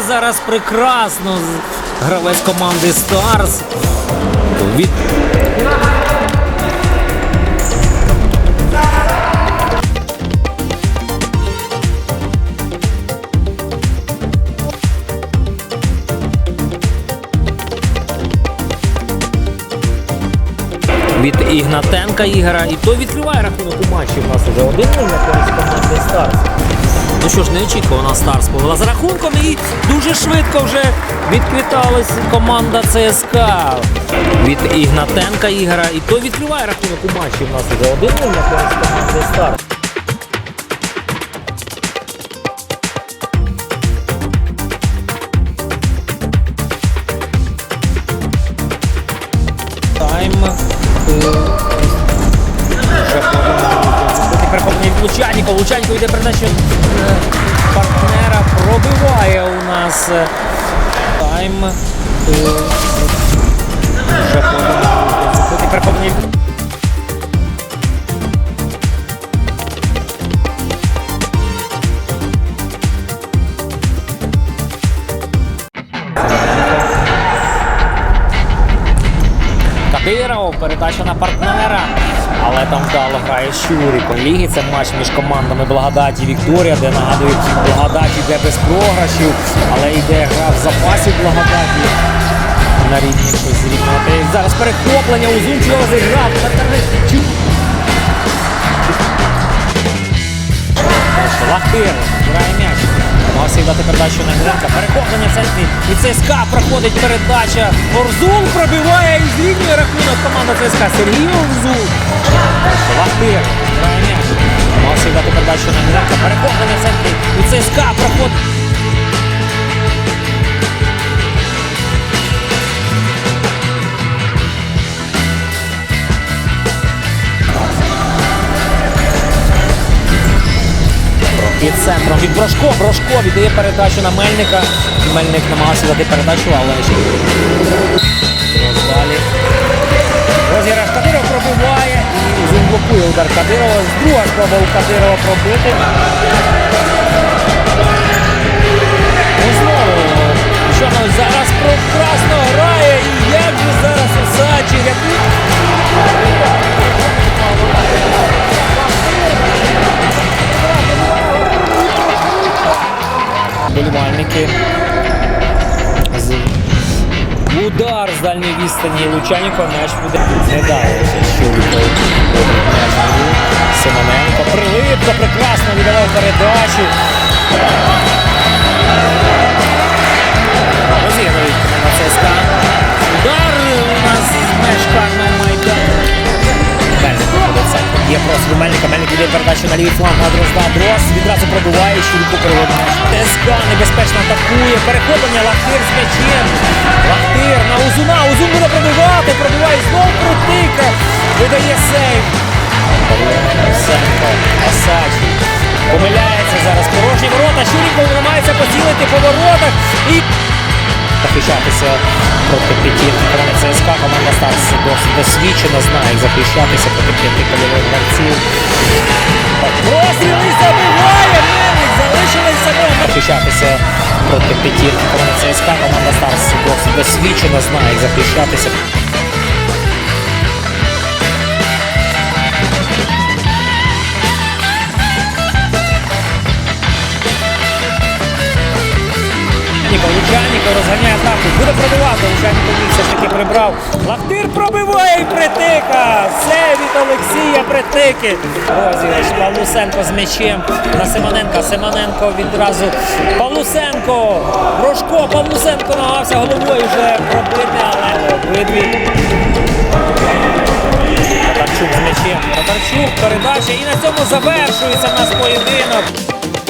зараз прекрасно. Гравець команди Старс. Від... Від Ігнатенка Ігора. І той відкриває рахунок у матчі. У нас вже один користь команди Старс. Ну що ж, неочікувано Старс повела за рахунком і дуже швидко вже відквіталась команда ЦСКА від Ігнатенка Ігора. І той відкриває рахунок у матчі. У нас вже один на команди Старс. Лучаніко. Лучаніко йде передача е, партнера. Пробиває у нас е, тайм. Вже передача на партнера. Але там вдало грає Щуріко. Ліги це матч між командами Благодаті Вікторія, де нагадую, Благодаті йде без програшів, але йде гра в запасі Благодаті на рівні щось зрівняти. Зараз перехоплення Узун чудово зіграв. Петерничук. Лахтир грає м'яч. Намагався дати передачу на Гренка. Перехоплення в центрі. І ЦСКА проходить передача. Орзул пробиває і зрівнює рахунок команда ЦСКА. Сергій Орзул. Лахтир грає м'яч. Дати передачу на. Перехоплення в центрі. І ЦСКА проходить. Під центром від Брошко. Брошко віддає передачу на Мельника. Мельник намагався дати передачу, але У Кадирова пробити. Ну знову, що ну, зараз прекрасно грає. І як же зараз Осадчий рятує. Болівальники. Удар з дальньої відстані Лучаніко м'яч буде не далося. Щуріко м'яч в гру. Симоненко. Прилипко прекрасно віддавав передачу. Розіграють на ЦСКА. Удар у нас карного майдану. Мельник проходить центр. Є просто до Мельника. Мельник іде передачу на лівий фланг на Дрозда. Дрозд відразу пробиває, Щуріко переводить м'яч. ТСК небезпечно атакує. Перехоплення Лахтир з м'ячем. Лахтир на Узуна. Узун буде пробивати. Пробиває знову крутика. Видає сейв. Помиляється зараз. Порожні ворота. Щуріков намагається поцілити по воротах. І захищатися проти команди ЦСКА. Команда Старс досить досвідчена, знає, як захищатися проти п'яти польових гравців. Розстріли забиває! Залишились самому. Захищатися проти команди ЦСКА. Команда Старс досить досвідчена, знає, як захищатися. Розганяє атаку, буде пробивати, Лучаніко він все ж таки прибрав. Лахтир пробиває і притика! Це від Олексія притики. Розіграш Павлусенко з м'ячем на Симоненка. Симоненко відразу. Павлусенко! Брошко, Павлусенко намагався головою вже пробити, але обидві. Татарчук з м'ячем. Татарчук, передача і на цьому завершується в нас поєдинок.